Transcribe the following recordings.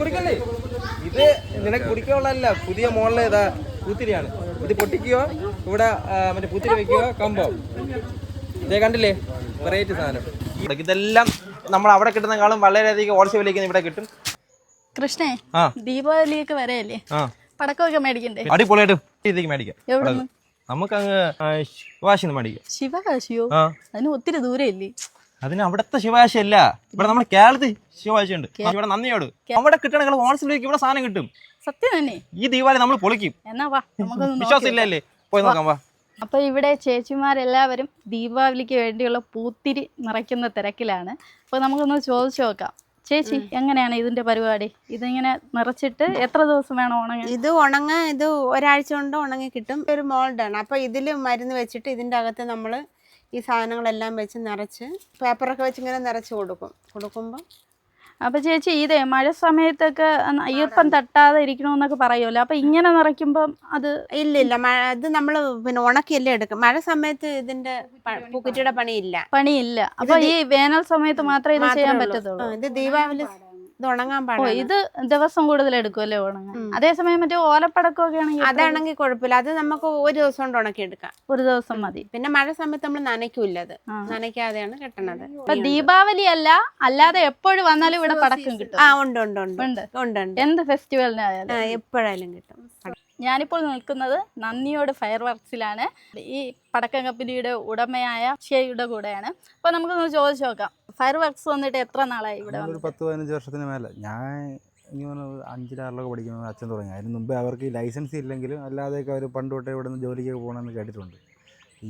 കുടിക്കല്ലേ? ഇത് നിനക്ക് കുടിക്കാനുള്ളതല്ല പുതിയ മോളിലെ ഇതാ പൂത്തിരിയാണ്. ഇത് പൊട്ടിക്കുകയോ ഇവിടെ മറ്റേ പൂത്തിരി വെക്കുകയോ കമ്പോ? ഇതേ കണ്ടില്ലേ? വെറൈറ്റി സാധനം. ഇതെല്ലാം നമ്മൾ അവിടെ കിട്ടുന്നതിനേക്കാളും വളരെയധികം ഹോൾസെയിൽ വിലയ്ക്ക് ഇവിടെ കിട്ടും. കൃഷ്ണേ ദീപാവലി ദീപാവലിയൊക്കെ വരെയല്ലേ? പടക്കമൊക്കെ മേടിക്കണ്ടേ? അടിപൊളിയായിട്ട് ഇതിലേക്ക് മേടിക്കാം. നമുക്ക് അങ്ങ് ശിവാശിന്ന് മേടിക്കാം. ശിവകാശിയോ? അതിന് ഒത്തിരി ദൂരം ഇല്ലേ അതിന് അവിടത്തെ ശിവാശി അല്ല ഇവിടെ നമ്മുടെ കേരളത്തിൽ ശിവാശി ഉണ്ട് ഇവിടെ നന്ദിയോട്. അവിടെ കിട്ടണെങ്കിൽ ഹോൾസെയിൽ വിലയ്ക്ക് ഇവിടെ സാധനം കിട്ടും. സത്യം തന്നെ. ഈ ദീപാവലി നമ്മൾ പൊളിക്കും. എന്നാ വാ നമുക്കൊന്ന് വിശ്വാസം ഇല്ലല്ലേ പോയി നോക്കാം വാ. അപ്പൊ ഇവിടെ ചേച്ചിമാരെല്ലാവരും ദീപാവലിക്ക് വേണ്ടിയുള്ള പൂത്തിരി നിറയ്ക്കുന്ന തിരക്കിലാണ്. അപ്പൊ നമുക്കൊന്ന് ചോദിച്ചു നോക്കാം. ചേച്ചി എങ്ങനെയാണ് ഇതിന്റെ പരിപാടി? ഇതിങ്ങനെ നിറച്ചിട്ട് എത്ര ദിവസം വേണം ഉണങ്ങാൻ? ഇത് ഉണങ്ങ ഇത് ഒരാഴ്ച കൊണ്ട് ഉണങ്ങി കിട്ടും. ഒരു മോൾഡാണ് അപ്പൊ ഇതിൽ മരുന്ന് വെച്ചിട്ട് ഇതിന്റെ അകത്ത് നമ്മൾ ഈ സാധനങ്ങളെല്ലാം വെച്ച് നിറച്ച് പേപ്പറൊക്കെ വെച്ച് ഇങ്ങനെ നിറച്ച് കൊടുക്കും. കൊടുക്കുമ്പോൾ അപ്പൊ ചേച്ചി ഇതേ മഴ സമയത്തൊക്കെ ഈർപ്പം തട്ടാതെ ഇരിക്കണമെന്നൊക്കെ പറയുമല്ലോ അപ്പൊ ഇങ്ങനെ നിറയ്ക്കുമ്പം അത് ഇല്ല ഇല്ല. മഴ ഇത് നമ്മൾ പിന്നെ ഉണക്കിയല്ലേ എടുക്കും മഴ സമയത്ത് ഇതിന്റെ പ- പൂക്കുറ്റിയുടെ പണിയില്ല. പണിയില്ല. അപ്പൊ ഈ വേനൽ സമയത്ത് മാത്രമേ ഇത് ചെയ്യാൻ പറ്റത്തുള്ളൂ. ഇത് ദീപാവലി ഇത് ഉണങ്ങാൻ പാടില്ല ഇത് ദിവസം കൂടുതൽ എടുക്കുമല്ലേ ഉണങ്ങാൻ? അതേസമയം മറ്റേ ഓലപ്പടക്കമൊക്കെ ആണെങ്കിൽ അതാണെങ്കിൽ കുഴപ്പമില്ല. അത് നമുക്ക് ഒരു ദിവസം കൊണ്ട് ഉണക്കി എടുക്കാം ഒരു ദിവസം മതി. പിന്നെ മഴ സമയത്ത് നമ്മൾ നനയ്ക്കൂല അത്. നനയ്ക്കാതെയാണ് കെട്ടണത്. ഇപ്പൊ ദീപാവലി അല്ല അല്ലാതെ എപ്പോഴും വന്നാലും ഇവിടെ പടക്കം കിട്ടും. ആ ഉണ്ട് ഉണ്ട് ഉണ്ട്. ഉണ്ട്. ഉണ്ട് എന്ത് ഫെസ്റ്റിവലിനായാലും എപ്പോഴായാലും കിട്ടും. ഞാനിപ്പോൾ നിൽക്കുന്നത് നന്ദിയോട് ഫയർ വർക്സിലാണ് ഈ പടക്കം കമ്പനിയുടെ ഉടമയായ ഷെയുടെ കൂടെയാണ്. അപ്പോൾ നമുക്കൊന്ന് ചോദിച്ചു നോക്കാം. ഫയർ വർക്സ് വന്നിട്ട് എത്ര നാളായി ഇവിടെ ഒരു പത്ത് പതിനഞ്ച് വർഷത്തിന് മേലെ. ഞാൻ എനിക്ക് തോന്നുന്നു അഞ്ചിലാറിലൊക്കെ പഠിക്കുമ്പോൾ അച്ഛൻ തുടങ്ങി. അതിന് മുമ്പേ അവർക്ക് ലൈസൻസ് ഇല്ലെങ്കിലും അല്ലാതെയൊക്കെ അവർ പണ്ട് തൊട്ടേ ഇവിടെ നിന്ന് ജോലിക്കൊക്കെ പോകണമെന്ന് കേട്ടിട്ടുണ്ട്.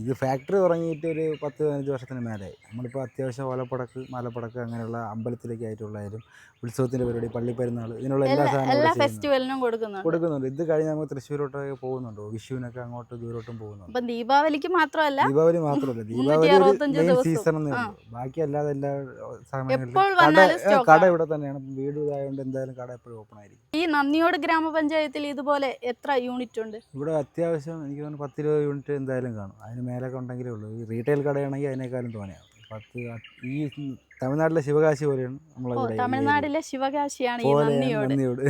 ഇത് ഫാക്ടറി തുടങ്ങിയിട്ട് ഒരു പത്ത് പതിനഞ്ച് വർഷത്തിന് മേലെയായി നമ്മളിപ്പോൾ അത്യാവശ്യം ഓലപ്പടക്ക് മലപ്പടക്ക് അങ്ങനെയുള്ള അമ്പലത്തിലേക്ക് ആയിട്ടുള്ളതായാലും ഉത്സവത്തിന്റെ പരിപാടി പള്ളിപ്പെരുന്നാൾ ഇതിനുള്ള എല്ലാ എല്ലാ സാധനങ്ങളും ഫെസ്റ്റിവലിനും കൊടുക്കുന്നുണ്ട്. കൊടുക്കുന്നുണ്ട്. ഇത് കഴിഞ്ഞ് നമുക്ക് തൃശ്ശൂരോട്ടൊക്കെ പോകുന്നുണ്ട്? വിഷുവിനൊക്കെ അങ്ങോട്ട് ദൂരോട്ടും പോകുന്നുണ്ട്? അപ്പം ദീപാവലിക്ക് മാത്രമല്ല ദീപാവലി മാത്രമല്ല. ദീപാവലി സീസൺ എന്നേ ബാക്കി അല്ലാതെ എല്ലാ സമയങ്ങളിലും കട. ഇവിടെ തന്നെയാണ്. വീട് ഇതായതുകൊണ്ട് എന്തായാലും കട എപ്പോഴും ഓപ്പൺ ആയിരിക്കും. ഈ നന്ദിയോട് ഗ്രാമപഞ്ചായത്തിൽ ഇതുപോലെ എത്ര യൂണിറ്റ് ഉണ്ട് ഇവിടെ അത്യാവശ്യം എനിക്ക് തോന്നുന്നു പത്തിരുപത് യൂണിറ്റ് എന്തായാലും കാണും. അതിന് മേലൊക്കെ ഉണ്ടെങ്കിലേ ഉള്ളൂ. ഈ റീറ്റെയിൽ കടയാണെങ്കിൽ അതിനേക്കാളും തോനെയാവും. പത്ത് ഈ തമിഴ്നാട്ടിലെ ശിവകാശി പോലെയാണ് നമ്മളെ തമിഴ്നാട്ടിലെ ശിവകാശിയാണ് ഈ നന്ദിയോട്.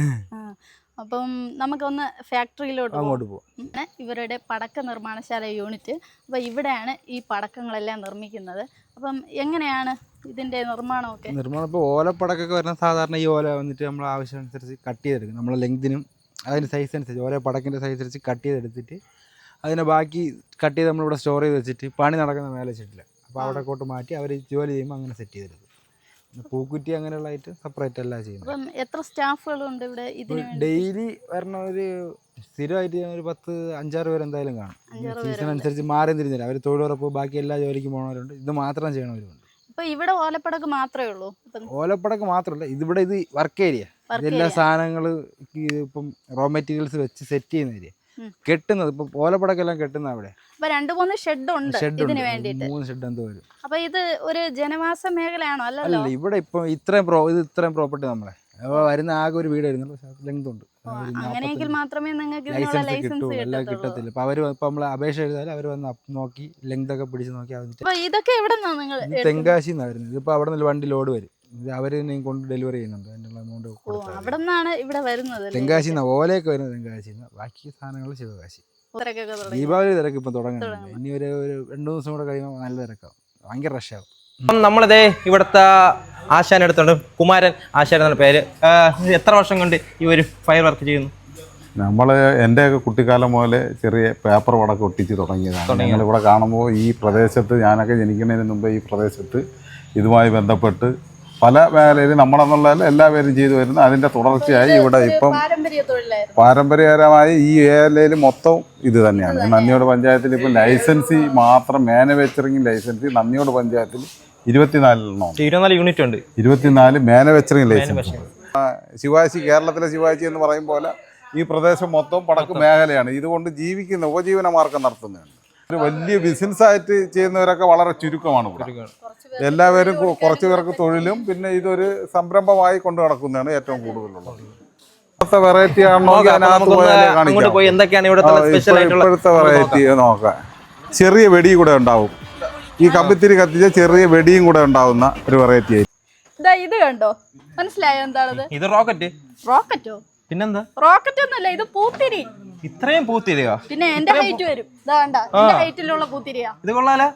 അപ്പം നമുക്കൊന്ന് ഫാക്ടറിയിലോട്ട് അങ്ങോട്ട് പോകാം ഇവരുടെ പടക്ക നിർമ്മാണശാല യൂണിറ്റ് അപ്പോൾ ഇവിടെയാണ് ഈ പടക്കങ്ങളെല്ലാം നിർമ്മിക്കുന്നത്. അപ്പം എങ്ങനെയാണ് ഇതിന്റെ നിർമ്മാണമൊക്കെ? നിർമ്മാണം ഇപ്പോൾ ഓലപ്പടക്കൊക്കെ വരുന്ന സാധാരണ ഈ ഓല വന്നിട്ട് നമ്മൾ ആവശ്യം അനുസരിച്ച് കട്ട് ചെയ്തെടുക്കും. നമ്മളെ ലെങ്തിനും അതിന്റെ സൈസ് അനുസരിച്ച് ഓരോ പടക്കിന്റെ സൈസ് അനുസരിച്ച് കട്ട് ചെയ്തെടുത്തിട്ട് അതിനെ ബാക്കി കട്ട് ചെയ്ത് നമ്മളിവിടെ സ്റ്റോർ ചെയ്ത് വെച്ചിട്ട് പണി നടക്കുന്ന മേലെ വെച്ചിട്ടില്ല. അപ്പോൾ അവിടെ കോട്ട് മാറ്റി അവർ ജോലി ചെയ്യുമ്പോൾ അങ്ങനെ സെറ്റ് ചെയ്തെടുക്കും. പൂക്കുറ്റി അങ്ങനെയുള്ള ആയിട്ട് സെപ്പറേറ്റ് അല്ല ചെയ്യുന്നത് എത്ര സ്റ്റാഫുകളുണ്ട് ഇവിടെ ഡെയിലി വരണ ഒരു സ്ഥിരമായിട്ട് ഞാൻ ഒരു പത്ത് അഞ്ചാറ് പേര് എന്തായാലും കാണും. സീസൺ അനുസരിച്ച് മാറി തിരിഞ്ഞില്ല അവർ തൊഴിലുറപ്പ് ബാക്കി എല്ലാ ജോലിക്കും പോകണവരുണ്ട് ഇത് മാത്രം ചെയ്യണവരുണ്ട്. ഇപ്പൊ ഇവിടെ ഓലപ്പടക്ക് മാത്രമേ ഉള്ളൂ? ഓലപ്പടക്ക് മാത്രമല്ല ഇതിവിടെ ഇത് വർക്ക് ഏരിയ ഇതെല്ലാ. സാധനങ്ങൾ ഇപ്പം റോ മെറ്റീരിയൽസ് വെച്ച് സെറ്റ് ചെയ്യുന്ന ഏരിയ. കെട്ടുന്നത്. ഇപ്പൊ ഓലപ്പടക്കെല്ലാം കെട്ടുന്ന അവിടെ. അപ്പൊ രണ്ട് മൂന്ന് ഷെഡ് ഉണ്ട് ഇതിന് വേണ്ടിയിട്ട്. മൂന്ന് ഷെഡ് എന്തോ വരും അപ്പൊ ഇത് ഒരു ജനവാസ മേഖലയാണോ? അല്ലല്ലോ. അല്ല ഇവിടെ ഇപ്പൊ ഇത്രയും പ്രോ ഇത് ഇത്രയും പ്രോപ്പർട്ടി നമ്മളെ. വരുന്ന ആകെ ഒരു വീട് വരുന്നുള്ളൂ. പക്ഷേ ലെങ്ത് ഉണ്ട്. അങ്ങനെയെങ്കിൽ മാത്രമേ നിങ്ങൾക്ക് ലൈസൻസ് കിട്ടൂ. എല്ലാം കിട്ടത്തില്ല. അപ്പൊ അവർ ഇപ്പൊ നമ്മൾ അപേക്ഷ എഴുതാൽ അവർ വന്ന് നോക്കി ലെങ്ത് ഒക്കെ പിടിച്ച് നോക്കി തെങ്കാശി എന്നാണ് വരുന്നത്. ഇതിപ്പോൾ അവിടെ നിന്ന് വണ്ടി ലോഡ് വരും. അവർ തന്നെ കൊണ്ട് ഡെലിവറി ചെയ്യുന്നുണ്ട്. അതിനുള്ള എമൗണ്ട് ഓ അവിടെ നിന്നാണ് ഇവിടെ വരുന്നത് അല്ലേ? തെങ്കാശി ഓലയൊക്കെ വരുന്നത് തെങ്കാശി ബാക്കി സാധനങ്ങൾ ശിവകാശി. തിരക്കൊക്കെ തുടങ്ങി. ദീപാവലി തിരക്ക് ഇപ്പം തുടങ്ങുന്നുണ്ട്. ഇനി ഒരു ഒരു രണ്ട് ദിവസം കൂടെ കഴിയുമ്പോൾ നല്ല തിരക്കാവും. ഭയങ്കര റഷാവും അപ്പം നമ്മളിതേ ഇവിടുത്തെ ആശാൻ എടുത്തോണ്ട് കുമാരൻ ആശാൻ എന്നാണ് പേര്. ആ, എത്ര വർഷം കൊണ്ട് ഈ ഒരു ഫയർ വർക്ക് ചെയ്യുന്നു? നമ്മൾ എന്റെയൊക്കെ കുട്ടിക്കാലം മുതലേ ചെറിയ പേപ്പർ വടക്ക് ഒട്ടിച്ച് തുടങ്ങിയതാണ്. ഞങ്ങൾ ഇവിടെ കാണുമ്പോൾ ഈ പ്രദേശത്ത് ഞാനൊക്കെ ജനിക്കുന്നതിന് മുമ്പ് ഈ പ്രദേശത്ത് ഇതുമായി ബന്ധപ്പെട്ട് പല മേഖലയിലും നമ്മളെന്നുള്ള എല്ലാ പേരും ചെയ്തു വരുന്ന അതിന്റെ തുടർച്ചയായി ഇവിടെ ഇപ്പം പാരമ്പര്യകരമായി ഈ ഏരിയയിൽ മൊത്തം ഇത് തന്നെയാണ്. നന്ദിയോട് പഞ്ചായത്തിൽ ഇപ്പം ലൈസൻസി മാത്രം മാനുഫാക്ചറിങ് ലൈസൻസി നന്ദിയോട് പഞ്ചായത്തിൽ ഇരുപത്തിനാലെണ്ണം ഇരുപത്തിനാല് യൂണിറ്റ് ഉണ്ട്. ഇരുപത്തിനാല് മാനുഫാക്ചറിങ് ലൈസൻസ് ശിവാശി കേരളത്തിലെ ശിവാശി എന്ന് പറയും പോലെ ഈ പ്രദേശം മൊത്തം പടക്ക് മേഖലയാണ്. ഇതുകൊണ്ട് ജീവിക്കുന്ന ഉപജീവന മാർഗം നടത്തുന്നതാണ്. ഒരു വലിയ ബിസിനസ് ആയിട്ട് ചെയ്യുന്നവരൊക്കെ വളരെ ചുരുക്കമാണ് ഇവിടെ. എല്ലാവരും കുറച്ചു പേർക്ക് തൊഴിലും പിന്നെ ഇതൊരു സംരംഭമായി കൊണ്ടു നടക്കുന്നതാണ് ഏറ്റവും കൂടുതലുള്ളത്. ഇപ്പോഴത്തെ വെറൈറ്റി ആണോ ഇപ്പോഴത്തെ വെറൈറ്റി നോക്കാം. ചെറിയ വെടി കൂടെ ഉണ്ടാവും. ഈ കമ്പിത്തിരി കത്തിച്ച ചെറിയ വെടിയും കൂടെ ഉണ്ടാവുന്ന ഒരു വെറൈറ്റി ആയിരിക്കും ഇതാ ഇത് കണ്ടോ? മനസ്സിലായോ എന്താണത്? ഇത് റോക്കറ്റ്. റോക്കറ്റോ? പിന്നെന്താ? റോക്കറ്റ് ഒന്നുമല്ല ഇത് പൂത്തിരി. ഇത്രയും പൂത്തിരിയോ? പിന്നെ എന്റെ ഹൈറ്റ് വരും. ഇതാ കണ്ട? എന്റെ ഹൈറ്റിലുള്ള പൂത്തിരിയാ. ഇത് കൊള്ളാലോ.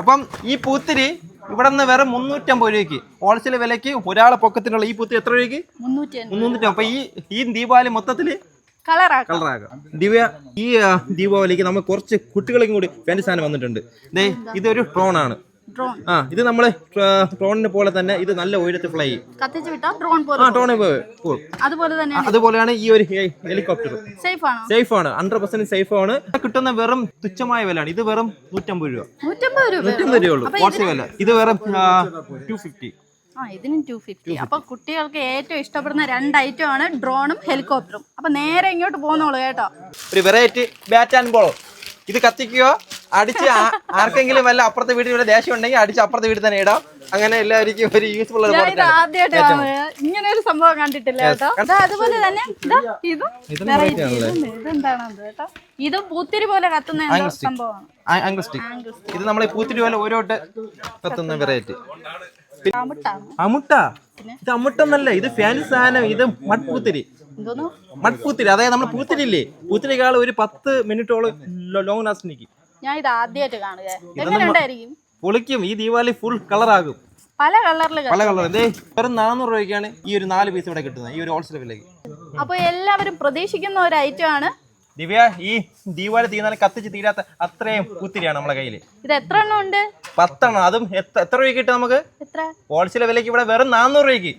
അപ്പം ഈ പൂത്തിരി ഇവിടെ നിന്ന് വേറെ മുന്നൂറ്റമ്പത് രൂപയ്ക്ക്. ഹോൾസെയിൽ വിലയ്ക്ക് ഒരാളെ പൊക്കത്തിനുള്ള ഈ പൂത്തിരി എത്ര രൂപയ്ക്ക്? മുന്നൂറ്റി അപ്പൊ ഈ ഈ ദീപാവലി മൊത്തത്തിൽ കളറാക്കാം. ദിവ്യ ഈ ദീപാവലിക്ക് നമ്മൾ കുറച്ച് കുട്ടികൾക്കും കൂടി വേണ്ട സാധനം വന്നിട്ടുണ്ട്. ഇതൊരു ഡ്രോൺ ആ ഇത് നമ്മൾ ഡ്രോണിനെ പോലെ തന്നെ ഇത് നല്ല ഉയരത്തിൽ ഫ്ലൈ ചെയ്യും. കത്തിച്ച് വിട്ടാ ഡ്രോൺ ആ പോലെ പോകും. അതുപോലെ തന്നെ അതുപോലെയാണ് ഈ ഒരു ഹെലികോപ്റ്റർ സേഫ് ആണോ? സേഫ് ആണ്. ഹൺഡ്രഡ് പെർസെന്റ് സേഫ് ആണ്. കിട്ടുന്ന വെറും തുച്ഛമായ വിലയാണ്. ഇത് വെറും നൂറ്റമ്പത് രൂപ. നൂറ്റമ്പത് രൂപ നൂറ്റമ്പത് വില ഇത് വെറും ടു ഫിഫ്റ്റി ആ ഇതിനും ടു ഫിഫ്റ്റി അപ്പൊ കുട്ടികൾക്ക് ഏറ്റവും ഇഷ്ടപ്പെടുന്ന രണ്ട് ഐറ്റം ആണ് ഡ്രോണും ഹെലികോപ്റ്ററും അപ്പൊ നേരെ ഇങ്ങോട്ട് പോകുന്നോളൂ കേട്ടോ. ഒരു വെറൈറ്റി ബാറ്റ് ആൻഡ് ബോൾ ഇത് കത്തിക്കുകയോ അടിച്ച് ആർക്കെങ്കിലും വല്ല അപ്പുറത്തെ വീട്ടിൽ ഇവിടെ ദേഷ്യം ഉണ്ടെങ്കിൽ അടിച്ച് അപ്പുറത്തെ വീട്ടിൽ തന്നെ ഇടാം. അങ്ങനെ എല്ലാവർക്കും ഒരു യൂസ്ഫുൾ ആദ്യമായിട്ടാണ് ഇങ്ങനെ ഒരു സംഭവം കണ്ടിട്ടില്ല കേട്ടോ. അതുപോലെ തന്നെ ഇതും കേട്ടോ? ഇതും പൂത്തിരി പോലെ കത്തുന്ന എന്തോ സംഭവമാണ്. ഇത് നമ്മളെ പൂത്തിരി പോലെ ഓരോട്ട് കത്തുന്ന വെറൈറ്റി അമുട്ട. ഇത് അമുട്ടെന്നല്ല ഇത് ഫാൻസി സാധനം. ഇത് മൺപൂത്തിരി. മൺപൂത്തിരി. അതായത് നമ്മൾ പൂത്തിരി ഇല്ലേ പൂത്തിരിക്കാൾ ഒരു പത്ത് മിനിറ്റോളം ലോങ് ലാസ്റ്റ് നിൽക്കും ഞാൻ ഇത് ആദ്യമായിട്ട് കാണുക. എങ്ങനെ ഉണ്ടായിരിക്കും പൊളിക്കും. ഈ ദീപാവലി ഫുൾ കളറാകും പല കളറിൽ പല കളർ വെറും നാനൂറ് രൂപയ്ക്കാണ് ഈ ഒരു നാല് പീസ് ഇവിടെ കിട്ടുന്നത് ഈ ഒരു ഹോൾസെയിൽ വിലയ്ക്ക്. അപ്പൊ എല്ലാവരും പ്രതീക്ഷിക്കുന്ന ഒരു ഐറ്റം ആണ്. ദിവ്യ ഈ ദീപാവലി തീരുന്നാലും കത്തിച്ച് തീരാത്ത അത്രയും കുത്തിരിയാണ് നമ്മളെ കയ്യിൽ. ഇത് എത്ര എണ്ണം ഉണ്ട്? പത്തെണ്ണം. അതും എത്ര രൂപ കിട്ടും നമുക്ക്? ഹോൾസെയിൽ വിലയ്ക്ക് ഇവിടെ വെറും നാനൂറ് രൂപയ്ക്ക്.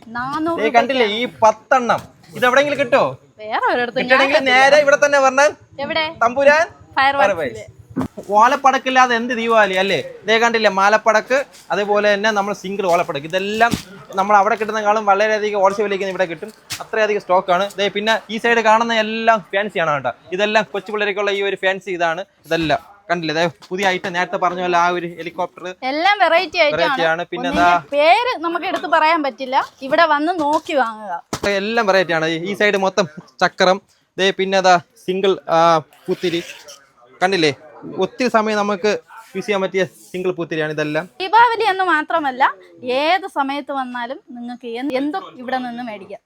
കണ്ടില്ലേ ഈ പത്തെണ്ണം. ഇത് എവിടെയെങ്കിലും കിട്ടോ? വേറെ നേരെ ഇവിടെ തന്നെ പറഞ്ഞാൽ തമ്പുരാൻ ഫയർ. ഓലപ്പടക്കില്ലാതെ എന്ത് ദീപാവലി? അല്ലേ? ഇതേ കണ്ടില്ലേ മാലപ്പടക്ക് അതേപോലെ തന്നെ നമ്മൾ സിംഗിൾ ഓലപ്പടക്ക്. ഇതെല്ലാം നമ്മൾ അവിടെ കിട്ടുന്നതിനാളും വളരെയധികം ഹോൾസെയിൽ വിലയ്ക്ക് ഇവിടെ കിട്ടും. അത്രയധികം സ്റ്റോക്കാണ് ഇതേ പിന്നെ ഈ സൈഡ് കാണുന്ന എല്ലാം ഫാൻസിയാണ് കേട്ടോ. ഇതെല്ലാം കൊച്ചു പിള്ളേർക്കുള്ള ഈ ഒരു ഫാൻസി ഇതാണ്. ഇതെല്ലാം കണ്ടില്ലേ? പുതിയ ഐറ്റം നേരത്തെ പറഞ്ഞ പോലെ ആ ഒരു ഹെലികോപ്റ്റർ എല്ലാം വെറൈറ്റി ആണ്. പിന്നെ പേര് നമുക്ക് എടുത്ത് പറയാൻ പറ്റില്ല. ഇവിടെ വന്ന് നോക്കി വാങ്ങുക. എല്ലാം വെറൈറ്റി ആണ്. ഈ സൈഡ് മൊത്തം ചക്രം. ദേ പിന്നെ അതാ സിംഗിൾ കുത്തിരി. കണ്ടില്ലേ? ഒത്തിരി സമയം നമുക്ക് യൂസ് ചെയ്യാൻ പറ്റിയ സിംഗിൾ പൂത്തിരിയാണ് ഇതെല്ലാം. ദീപാവലി എന്ന് മാത്രമല്ല ഏത് സമയത്ത് വന്നാലും നിങ്ങൾക്ക് എന്തും ഇവിടെ നിന്ന് മേടിക്കാം.